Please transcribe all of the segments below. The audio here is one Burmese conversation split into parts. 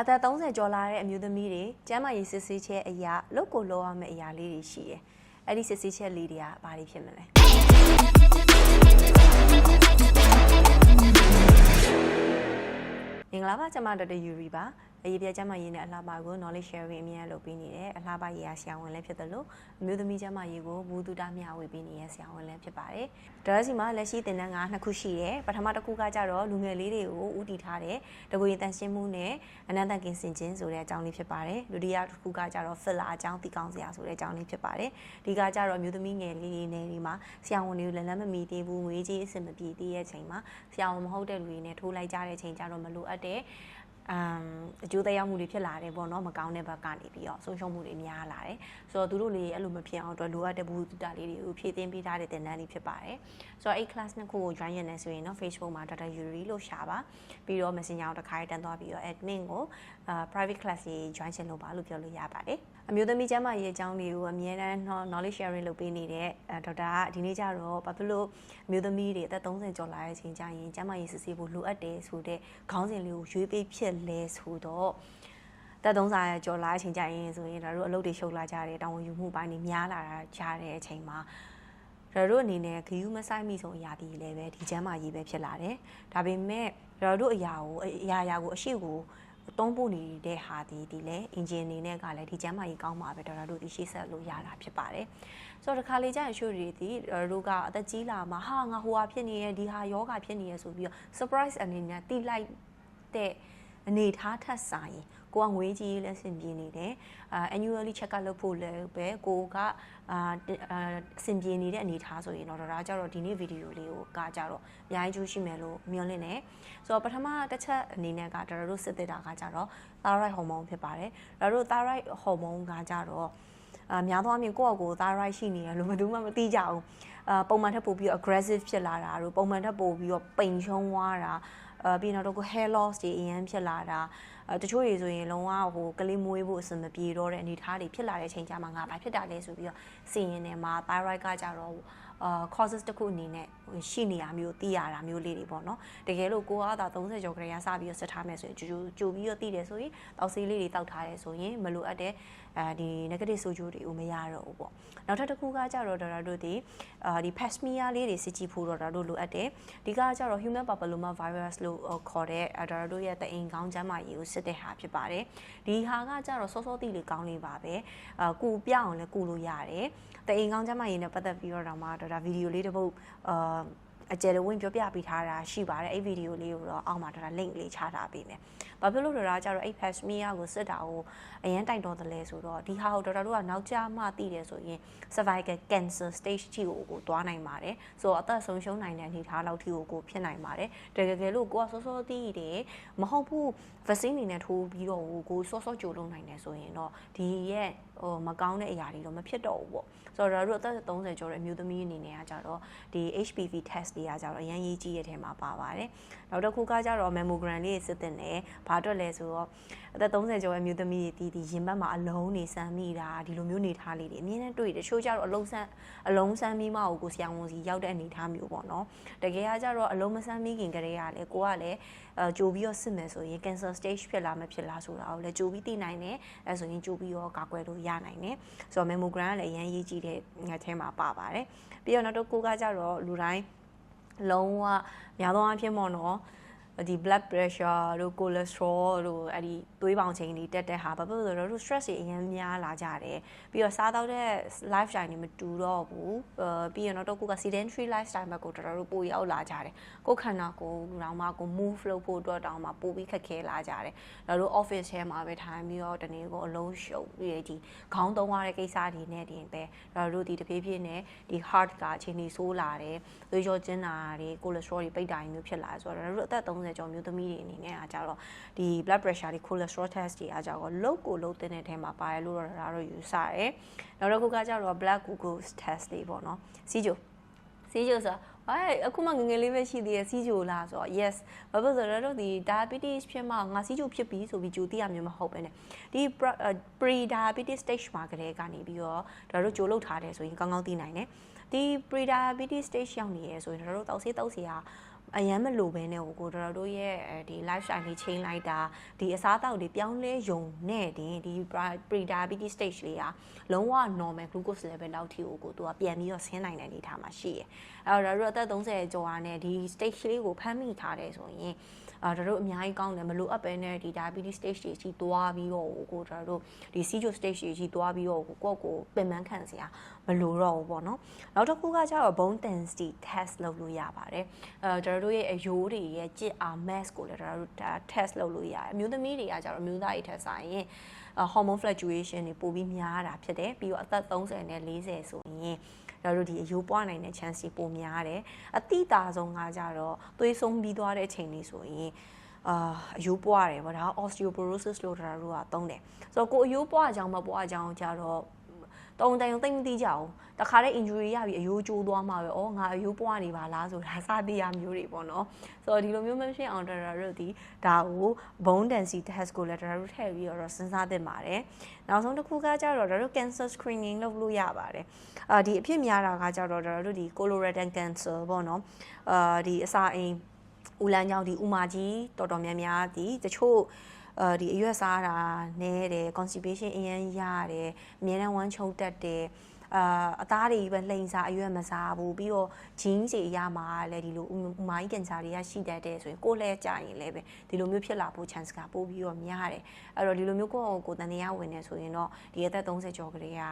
အသက်30ကျော်လာတဲ့အမျိုးသမီးတွေကျန်းမာရေးစစ်ဆေးချက်အရာလုပ်ကိုလုပ်ရမယ့်အရာလေးတွေရှိတယ်။အဲ့ဒီစစ်ဆေးချက်လေးတွေကဘာတွေဖြစ်မလဲ။မင်္ဂလာပါကျွန်မဒေါက်တာယူရီပါ အရေးပြကျန်းမာရေးနဲ့အလှပကို knowledge sharing အမြဲလုပ်ပေးနေတယ်အလှပရေးရာဆရာဝန်လည်းဖြစ်တယ်လို့အမျိုးသမီးကျန်းမာရေးကိုဘူးတူတာမျှဝေပေးနေတဲ့ဆရာဝန်လည်းဖြစ်ပါတယ်။ဒါစီမှာလက်ရှိသင်တန်းကနှစ်ခုရှိတယ်။ပထမတစ်ခုကကြတော့လူငယ်လေးတွေကိုဦးတည်ထားတဲ့တကွေတန်ရှင်းမှုနဲ့အနန္တကင်စင်ခြင်းဆိုတဲ့အကြောင်းလေးဖြစ်ပါတယ်။ဒုတိယတစ်ခုကကြတော့ filler အကြောင်းသိကောင်းစရာဆိုတဲ့အကြောင်းလေးဖြစ်ပါတယ်။ဒီကကြတော့အမျိုးသမီးငယ်လေးတွေနဲ့ဒီမှာဆရာဝန်တွေကိုလည်းလက်မမီသေးဘူးငွေကြီးအဆင်မပြေသေးတဲ့ချိန်မှာဆရာဝန်မဟုတ်တဲ့လူတွေနဲ့ထိုးလိုက်ကြတဲ့ချိန်ကြတော့မလိုအပ်တဲ့ အမ်အကျိုးသက်ရောက်မှုတွေဖြစ်လာတယ်ပေါ့နော်မကောင်းတဲ့ဘက်ကနေပြီးတော့ဆုံးရှုံးမှုတွေများလာတယ်ဆိုတော့သူတို့လေးအဲ့လိုမဖြစ်အောင်အတွက်လိုအပ်တဲ့ဘူးတူတာလေးတွေကိုဖြည့်တင်းပေးထားတဲ့သင်တန်းလေးဖြစ်ပါတယ်ဆိုတော့အဲ့ class နှစ်ခုကို join ရနေဆိုရင်တော့ Facebook မှာ Dr. Yuri လို့ရှာပါပြီးတော့ Messenger ကိုတစ်ခါတန်းသွားပြီးတော့ admin ကိုအာ private class ကြီး join ချင်လို့ပါလို့ပြောလို့ရပါတယ် အမျိုးသမီးကျန်းမာရေးအကြောင်းတွေကိုအမြဲတမ်း knowledge sharing လုပ်ပေးနေတဲ့ဒေါက်တာကဒီနေ့ကျတော့ဘာဖြစ်လို့အမျိုးသမီးတွေအသက်30ကျော်လာတဲ့အချိန်ကျရင်ကျန်းမာရေးစစ်ဆေးဖို့လိုအပ်တယ်ဆိုတဲ့ခေါင်းစဉ်လေးကိုရွေးပေးဖြစ်လဲဆိုတော့တက်သုံးစားကြော်လာအချိန်ကြရင်ဆိုရင်တို့အလုပ်တွေရှုပ်လာကြတယ်တောင်းဝန်ယူမှုပိုင်းတွေများလာတာကြားတဲ့အချိန်မှာတို့အနေနဲ့ဂယူးမဆိုင်မိဆုံးအရာဒီလည်းပဲဒီချမ်းမာရေးပဲဖြစ်လာတယ်ဒါပေမဲ့တို့အရာကိုအရာရာကိုအရှိကို တုံးဖို့နေတဲ့ဟာဒီဒီလဲအင်ဂျင်အနေနဲ့ကလည်းဒီကျမ်းမာရေးကောင်းမှာပဲတော်တော်တို့ဒီရှေ့ဆက်လို့ရတာဖြစ်ပါတယ်ဆိုတော့ဒီခါလေးကျရင်ရှို့တွေဒီတို့ကအသက်ကြီးလာမှာဟာငါဟိုဟာဖြစ်နေရဲ့ဒီဟာယောဂဖြစ်နေရဲ့ဆိုပြီးတော့ surprise အနေနဲ့တိလိုက်တဲ့ အနေထားထက်ဆိုင်ကိုကငွေကြီးလည်းဆင်ပြေနေတယ်အာ annually check up လုပ်ဖို့လည်းပဲကိုကအာဆင်ပြေနေတဲ့အနေထားဆိုရင်တော့ဒါကြတော့ဒီနေ့ဗီဒီယိုလေးကိုကကြတော့အများကြီးကျိုးရှိမယ်လို့မျှော်လင့်နေဆိုတော့ပထမတစ်ချက်အနေနဲ့ကဒါတို့စစ်သစ်တာကကြတော့ thyroid hormone ဖြစ်ပါတယ်ဒါတို့ thyroid hormone ကကြတော့အာများသောအားဖြင့်ကိုယ့်အကို thyroid ရှိနေတယ်လို့ဘယ်သူမှမသိကြဘူးအာပုံမှန်ထက်ပိုပြီး aggressive ဖြစ်လာတာတို့ပုံမှန်ထက်ပိုပြီးတော့ပိန်ရှုံးသွားတာ အာပြီးတော့ကို hair loss တွေအရင်ဖြစ်လာတာအဲတချို့တွေဆိုရင်လုံးဝဟိုကလေးမွေးဖို့အဆင်မပြေတော့တဲ့အနေအထားတွေဖြစ်လာတဲ့အချိန်ကျမှငါဘာဖြစ်တာလဲဆိုပြီးတော့စီရင်နေမှာ thyroid ကကြတော့အာ causes တစ်ခုအနေနဲ့ရှိနေရမျိုးသိရတာမျိုးလေးတွေပေါ့နော်တကယ်လို့ကိုကသာ30ကျော်ကလေးကစပြီးတော့စစ်ထားမယ်ဆိုရင်ကြိုကြိုပြီးတော့သိတယ်ဆိုရင်တောက်ဆေးလေးတွေတောက်ထားတယ်ဆိုရင်မလိုအပ်တဲ့အဲဒီ negative ဆိုးကျိုးတွေကိုမရတော့ဘူးပေါ့နောက်ထပ်တစ်ခုကကြတော့ဒေါ်လာတို့ဒီအာဒီ pap smear လေးတွေစစ်ကြည့်ဖို့တော့ဒေါ်လာတို့လိုအပ်တယ်ဒီကကြတော့ human papilloma virus လို့ခေါ်တဲ့ဒေါ်လာတို့ရဲ့တအိမ်ကောင်းကျန်းမာရေးကိုစစ်တဲ့ဟာဖြစ်ပါတယ်ဒီဟာကကြတော့စောစောတိလေးကောင်းလေးပါပဲအာကူပြအောင်လဲကူလို့ရတယ်တအိမ်ကောင်းကျန်းမာရေးနဲ့ပတ်သက်ပြီးတော့တော့မှဒေါ်လာဗီဒီယိုလေးတစ်ပုတ်အာအကျယ်တဝင်းပြောပြပေးထားတာရှိပါတယ်အဲ့ဗီဒီယိုလေးကိုတော့အောက်မှာဒါ link လေးချထားပေးမယ်။ဘာဖြစ်လို့လဲတော့ကျတော့အဲ့ pashmia ကိုစစ်တာကိုအရင်တိုက်တော်တယ်လဲဆိုတော့ဒီဟာကိုတော်တော်တို့ကနောက်ကျမှသိတယ်ဆိုရင် cervical cancer stage ထိကိုကိုသွားနိုင်ပါတယ်။ဆိုတော့အသက်ဆုံးရှုံးနိုင်တဲ့အနေအထားလောက်ထိကိုကိုဖြစ်နိုင်ပါတယ်။တကယ်ကယ်လို့ကိုကစောစောသိတယ်မဟုတ်ဘူး vaccine နေနဲ့ထိုးပြီးတော့ကိုစောစောကြိုလုံးနိုင်တယ်ဆိုရင်တော့ဒီရဲ့ဟိုမကောင်းတဲ့အရာတွေတော့မဖြစ်တော့ဘူးပေါ့။ဆိုတော့တို့အသက်30ကျော်တဲ့အမျိုးသမီးအနေနဲ့ကကြတော့ဒီ HPV test တွေကကြတော့အရင်ရေးကြီးရဲ့ထဲမှာပါပါတယ်။နောက်တစ်ခုကကြတော့ mammogram လေးစစ်တင်တယ်။ဘာအတွက်လဲဆိုတော့အသက်30ကျော်ရဲ့မျိုးသမီးတွေဒီဒီရင်ဘတ်မှာအလုံးနေစမ်းမိတာဒီလိုမျိုးနေထားလေးတွေအမြင်နဲ့တွေ့တယ်ချိုးကြတော့အလုံးစမ်းအလုံးစမ်းမိမှကိုကိုဆရာဝန်စီရောက်တဲ့အနေထားမျိုးပေါ့နော်တကယ်ကကြတော့အလုံးမစမ်းမိခင်ကလေးကလည်းကိုကလည်းအဲကြိုပြီးတော့စစ်မယ်ဆိုရင် cancer stage ဖြစ်လာမဖြစ်လားဆိုတာကိုလည်းကြိုပြီးသိနိုင်တယ်အဲဆိုရင်ကြိုပြီးတော့ကာကွယ်လို့ရနိုင်တယ်ဆိုတော့ mammogram ကလည်းအရင်ရေးကြည့်တဲ့ငါထဲမှာပါပါတယ်ပြီးတော့နောက်တော့ကိုကကြတော့လူတိုင်းလုံးဝများသောအားဖြင့်ပေါ့နော် ဒီ blood pressure တို့ cholesterol တို့အဲ့ဒီသွေးပေါင်ချိန်တွေတက်တဲ့ဟာဘာဖြစ်လို့လဲဆိုတော့ stress တွေအရင်များလာကြတယ်ပြီးတော့စားတော့တဲ့ lifestyle တွေမတူတော့ဘူးအဲပြီးရင်တော့ကိုက sedentary lifestyle ဘက်ကိုတော်တော်ပိုရောက်လာကြတယ်ကိုခန္ဓာကိုယ်တောင်မှကို move လုပ်ဖို့အတွက်တောင်မှပိုပြီးခက်ခဲလာကြတယ်ဒါတို့ office ထဲမှာပဲထိုင်ပြီးတော့တနေ့ကိုအလုံးရှုပ်ပြီးဒီခေါင်းသုံးရတဲ့ကိစ္စတွေနဲ့တင်ပဲဒါတို့ဒီတဖြည်းဖြည်းနဲ့ဒီ heart ကအခြေအနေဆိုးလာတယ်သွေးကြောကျဉ်းတာတွေ cholesterol တွေပိတ်တာတွေမျိုးဖြစ်လာဆိုတော့ဒါတို့အသက်30ကျော်မျိုးသမီးတွေအနေနဲ့အားကြတော့ဒီ blood pressure တွေ cholesterol test တွေအားကြတော့လုတ်ကိုလုတ်တဲ့ထဲမှာပါတယ်လို့တော့ဒါတော့ယူဆတယ်နောက်တစ်ခုကကြတော့ blood glucose test တွေပေါ့နော်စီဂျိုစီဂျိုဆိုအဲအခုမှငငယ်လေးပဲရှိသေးရဲ့စီဂျိုလားဆိုတော့ yes ဘာဖြစ်လို့လဲတော့ဒီ diabetes ဖြစ်မှငါစီဂျိုဖြစ်ပြီဆိုပြီးဂျိုသိရမျိုးမဟုတ်ပဲねဒီ pre diabetes stage မှာကလေးကနေပြီးတော့ဒါတို့ဂျိုလုတ်ထားတယ်ဆိုရင်ကောင်းကောင်းသိနိုင်တယ်ဒီ pre diabetes stage ရောက်နေရဲဆိုရင်တို့တောက်ဆေးတောက်စီဟာ အရန်မလိုပဲနဲ့ဟိုကိုတော်တို့ရဲ့ဒီ lifestyle လေး change လိုက်တာဒီအစားအသောက်တွေပြောင်းလဲယုံနဲ့တင်ဒီ pre diabetes stage လေးကလုံးဝ normal glucose level လောက်ထိကိုကိုသူကပြန်ပြီးတော့ဆင်းနိုင်တဲ့အနေအထားမှာရှိတယ်အဲ့တော့တို့အသက်30ကျော်ရနဲ့ဒီ stage လေးကိုဖမ်းမိထားတယ်ဆိုရင် အာတို့အများကြီးကောင်းတယ်မလိုအပ်ပဲနဲ့ဒီ diabetes stage တွေကြီးသွားပြီးတော့ကိုတို့ဒီ CJO stage တွေကြီးသွားပြီးတော့ကိုကိုကိုပင်ပန်းခံစရာမလိုတော့ဘူးပေါ့နော်နောက်တစ်ခုကကျတော့ bone density test လုပ်လို့ရပါတယ်အဲကျွန်တော်တို့ရဲ့အယိုးတွေရဲ့ကြစ်အာ mass ကိုလည်းကျွန်တော်တို့ test လုပ်လို့ရတယ်အမျိုးသမီးတွေကကျတော့အမျိုးသားတွေထက်ဆိုင်ရင် hormone fluctuation တွေပိုပြီးများတာဖြစ်တယ်ပြီးတော့အသက်30နဲ့40ဆိုရင်ကျွန် တော်တို့ဒီအယိုးပွားနိုင်တဲ့ chance တွေပိုများတယ်အတိတာဆုံးကကြတော့သွေးဆုံးပြီးသွားတဲ့အချိန်လေးဆိုရင်အာအယိုးပွားတယ်ဗောဒါ osteoporosis လို့ကျွန်တော်တို့ကသုံးတယ်ဆိုတော့ကိုအယိုးပွားအကြောင်းမပွားအကြောင်းကြတော့ တုံတိုင်ုံသိမ့်မသိကြအောင်တခါတဲ့ injury ရပြီးအယိုးကျိုးသွားမှာပဲဩငါအယိုးပွားနေပါလားဆိုတာစသည်ရမျိုးတွေပေါ့နော်ဆိုတော့ဒီလိုမျိုးမဖြစ်အောင်တော်တော်တို့ဒီဒါကို bone density test ကိုလည်းတော်တော်ထည့်ပြီးတော့စဉ်းစားသင့်ပါတယ်နောက်ဆုံးတစ်ခုကကြတော့တော်တော် cancer screening လုပ်လို့ရပါတယ်အာဒီအဖြစ်များတာကကြတော့တော်တော်ဒီ colorectal cancer ပေါ့နော်အာဒီအစာအိမ်ဦးလန်းကြောင့်ဒီဥမာကြီးတော်တော်များများဒီတချို့ အဲဒီအရွက်စားတာနဲတယ် constipation အရင်ရတယ်အများနဲ့ဝမ်းချုံတက်တယ် အာအသားတွေပဲလှိန်စားအရွက်မစားဘူးပြီးတော့ gene တွေရမှာလည်းဒီလိုဥမာကြီးကင်ဆာတွေကရှိတတ်တဲ့ဆိုရင်ကိုယ်လဲကြရင်လည်းပဲဒီလိုမျိုးဖြစ်လာဖို့ chance ကပိုပြီးတော့များတယ်အဲ့တော့ဒီလိုမျိုးကိုယ့်ကိုယ်တန်တရားဝင်နေဆိုရင်တော့ဒီအသက်30ကျော်ကလေးက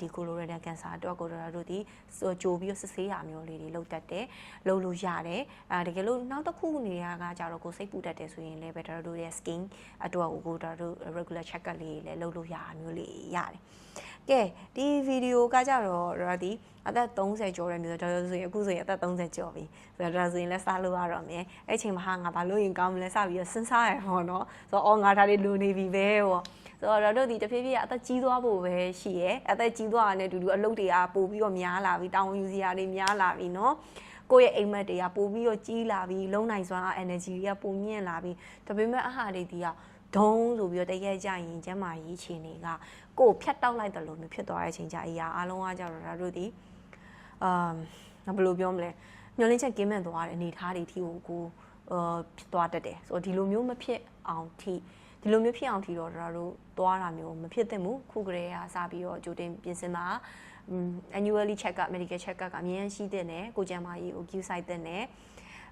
ဒီ colorectal cancer အတွက်ကိုတို့ဒီကြိုပြီးစစ်ဆေးရမျိုးလေးတွေလုပ်တတ်တယ်လုပ်လို့ရတယ်အဲတကယ်လို့နောက်တစ်ခုနေရာကကြတော့ကိုစိတ်ပူတတ်တယ်ဆိုရင်လည်းပဲတို့ရဲ့ skin အတွက်ကိုတို့ regular check up လေးလည်းလုပ်လို့ရမျိုးလေးရတယ် ကဲဒီဗီဒီယိုကကြတော့ဒါဒီအသက်30ကျော်တဲ့မျိုးဒါဆိုရင်အခုဆိုရင်အသက်30ကျော်ပြီဆိုတော့ဒါဆိုရင်လည်းစားလို့ရတော့မယ်အဲ့ချိန်မှာဟာငါဘာလို့ရင်ကောင်းမလဲစပြီးတော့စဉ်းစားရဟောနော်ဆိုတော့အော်ငါဒါလေးလူနေပြီပဲဟောဆိုတော့တို့ဒီတဖြည်းဖြည်းအသက်ကြီးသွားဖို့ပဲရှိရဲအသက်ကြီးသွားတာနဲ့အတူတူအလုပ်တွေကပို့ပြီးတော့များလာပြီတောင်းယူစရာတွေများလာပြီနော်ကိုယ့်ရဲ့အိမ်မက်တွေကပို့ပြီးတော့ကြီးလာပြီလုံနိုင်စွမ်း energy တွေကပိုမြင့်လာပြီဒါပေမဲ့အဟာတွေဒီက ဒုံးဆိုပြီးတော့တကယ်ကြရင်ကျမ်းမာရေးခြေနေကကိုယ်ဖြတ်တောက်လိုက်တယ်လို့မျိုးဖြစ်သွားတဲ့အချိန်ကြအရာအလုံးအားကြတော့ဒါတို့ဒီအာဘယ်လိုပြောမလဲမျောလင်းချက်ကင်းမဲ့သွားတဲ့အနေထားတွေအထိကိုကိုအာဖြစ်သွားတတ်တယ်ဆိုတော့ဒီလိုမျိုးမဖြစ်အောင်ထိဒီလိုမျိုးဖြစ်အောင်ထီတော့တို့တို့သွားတာမျိုးမဖြစ်သင့်ဘူးခုကလေးကစပြီးတော့ကြိုတင်ပြင်ဆင်ပါ annually check up medical check up ကအများကြီးရှိတဲ့နဲ့ကိုကျန်းမာရေးကို queue site တဲ့နဲ့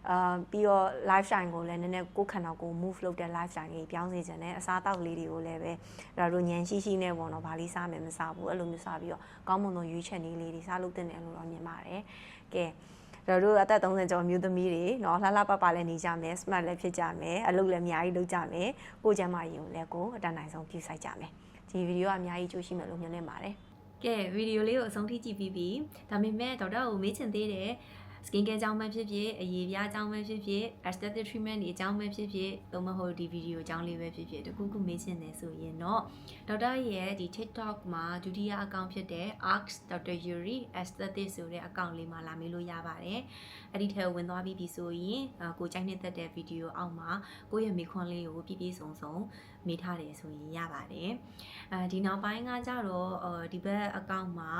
အာပြီးတော့ lifestyle ကိုလည်းနည်းနည်းကိုယ်ခန္ဓာကိုယ် move လုပ်တဲ့ lifestyle ကြီးပြောင်းစေချင်တယ်အစားအသောက်လေးတွေကိုလည်းပဲဒါတို့ညံရှိရှိနဲ့ပေါ့နော်ဗာလေးစားမယ်မစားဘူးအဲ့လိုမျိုးစားပြီးတော့ကောင်းမွန်သောရွေးချက်လေးတွေစားလုပ်တင်တယ်လို့တော့မြင်ပါတယ်ကဲတို့တို့အသက်30ကျော်မျိုးသမီးတွေเนาะလှလှပပလည်းနေကြမယ် smart လည်းဖြစ်ကြမယ်အလုပ်လည်းအများကြီးလုပ်ကြမယ်ကိုကျမ်းမာရေးကိုလည်းကိုအတန်းနိုင်ဆုံးပြုဆိုင်ကြမယ်ဒီဗီဒီယိုကအများကြီးကြိုးရှိမယ်လို့မျှော်လင့်ပါတယ်ကဲဗီဒီယိုလေးကိုအဆုံးထိကြည့်ပြီးပြီဒါပေမဲ့ဒေါက်တာကိုမေးချင်သေးတယ် skin care အကြောင်းပဲဖြစ်ဖြစ်အရေးပြားအကြောင်းပဲဖြစ်ဖြစ် aesthetic treatment တွေအကြောင်းပဲဖြစ်ဖြစ်သို့မဟုတ်ဒီဗီဒီယိုအကြောင်းလေးပဲဖြစ်ဖြစ်တခုခုမေးချင်တယ်ဆိုရင်တော့ဒေါက်တာရဲ့ဒီ TikTok မှာဒုတိယအကောင့်ဖြစ်တဲ့ arcs dr yuri aesthetic ဆိုတဲ့အကောင့်လေးမှာလာမေးလို့ရပါတယ်အဲ့ဒီထဲကိုဝင်သွားပြီးပြီဆိုရင်ကိုကြိုက်နှစ်သက်တဲ့ဗီဒီယိုအောက်မှာကိုယ့်ရဲ့မိခွန်းလေးကိုပြည့်ပြည့်စုံစုံ မေးထားတယ်ဆိုရင်ရပါတယ်အဲဒီနောက်ပိုင်းကကြတော့ဒီဘက်အကောင့်မှာ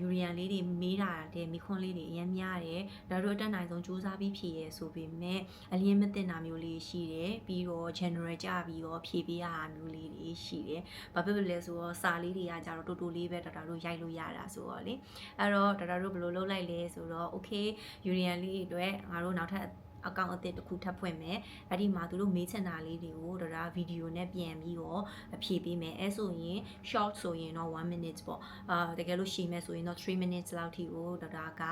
ယူရီယန်လေးတွေမေးတာတဲ့မိခွန်းလေးတွေအများများတယ်ဒါတို့အတက်နိုင်ဆုံးစူးစမ်းပြီးဖြည့်ရဲဆိုပေမဲ့အလင်းမတင်တာမျိုးလေးရှိတယ်ပြီးတော့ general ကြပြီးတော့ဖြည့်ပေးရတာမျိုးလေးတွေရှိတယ်ဘာဖြစ်လို့လဲဆိုတော့စာလေးတွေကကြတော့တူတူလေးပဲဒါတို့ရိုက်လို့ရတာဆိုတော့လေအဲ့တော့ဒါတို့ဘယ်လိုလုပ်လိုက်လဲဆိုတော့ okay ယူရီယန်လေးတွေအတွက်ငါတို့နောက်ထပ် အကောင့်အသစ်တစ်ခုထပ်ဖွင့်မယ်အဲ့ဒီမှာသူတို့မေးချင်တာလေးတွေကိုတော့ဒါဗီဒီယိုနဲ့ပြန်ပြီးတော့ဖြည့်ပေးမယ်အဲဆိုရင် short ဆိုရင်တော့1 minute ပေါ့အာတကယ်လို့ရှည်မဲ့ဆိုရင်တော့3 minutes လောက်ထိကိုဒေါက်တာက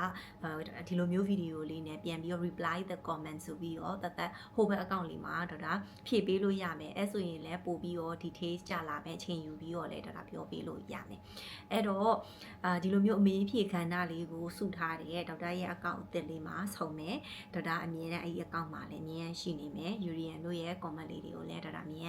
ဒီလိုမျိုးဗီဒီယိုလေးနဲ့ပြန်ပြီးတော့ reply the comment ဆိုပြီးတော့တသက်ဟိုဘက်အကောင့်လေးမှာဒေါက်တာဖြည့်ပေးလို့ရမယ်အဲဆိုရင်လည်းပို့ပြီးတော့ details ကြလာမယ်အချိန်ယူပြီးတော့လည်းဒေါက်တာပြောပေးလို့ရမယ်အဲ့တော့အာဒီလိုမျိုးအမေးဖြည့်ခန္ဓာလေးကိုစုထားတဲ့ဒေါက်တာရဲ့အကောင့်အသစ်လေးမှာဆုံမယ်ဒေါက်တာအမြဲတမ်းအဲ့ဒီအကောင့်မှာလည်းအမြဲရှိနေမယ်ယူရီယန်တို့ရဲ့ comment လေးတွေကိုလည်းဒါဒါမြဲ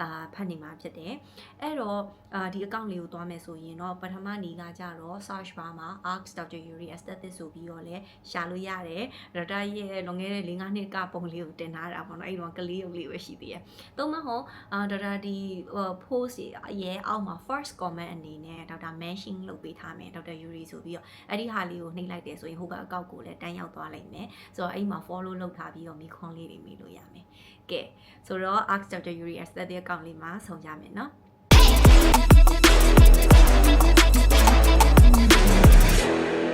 အာဖတ်နေမှာဖြစ်တယ်အဲ့တော့အာဒီအကောင့်လေးကိုသွားမယ်ဆိုရင်တော့ပထမနေကကြတော့ search bar မှာ arcs dr yuri aesthetic ဆိုပြီးတော့လည်းရှာလို့ရတယ်ဒါဒါရဲ့လွန်ခဲ့တဲ့၄၅နှစ်ကပုံလေးကိုတင်ထားတာပေါ့နော်အဲ့တော့ကလေးရုပ်လေးပဲရှိသေးတယ်သုံးမဟုတ်အာဒါဒါဒီ post ရဲ့အောက်မှာ first comment အနေနဲ့ဒေါက်တာ mention လုပ်ပေးထားမယ်ဒေါက်တာ yuri ဆိုပြီးတော့အဲ့ဒီဟာလေးကိုနှိပ်လိုက်တယ်ဆိုရင်ဟိုဘက်အကောက်ကိုလည်းတန်းရောက်သွားလိမ့်မယ်ဆိုတော့အဲ့မှာ follow လုပ်လုပ်ထားပြီးတော့မိခွန်းလေးတွေမိလို့ရမယ်။ကဲဆိုတော့ Arc Chapter Yuri Aesthetic အကောင့်လေးမှာဆုံးကြမယ်နော်။ Thank you.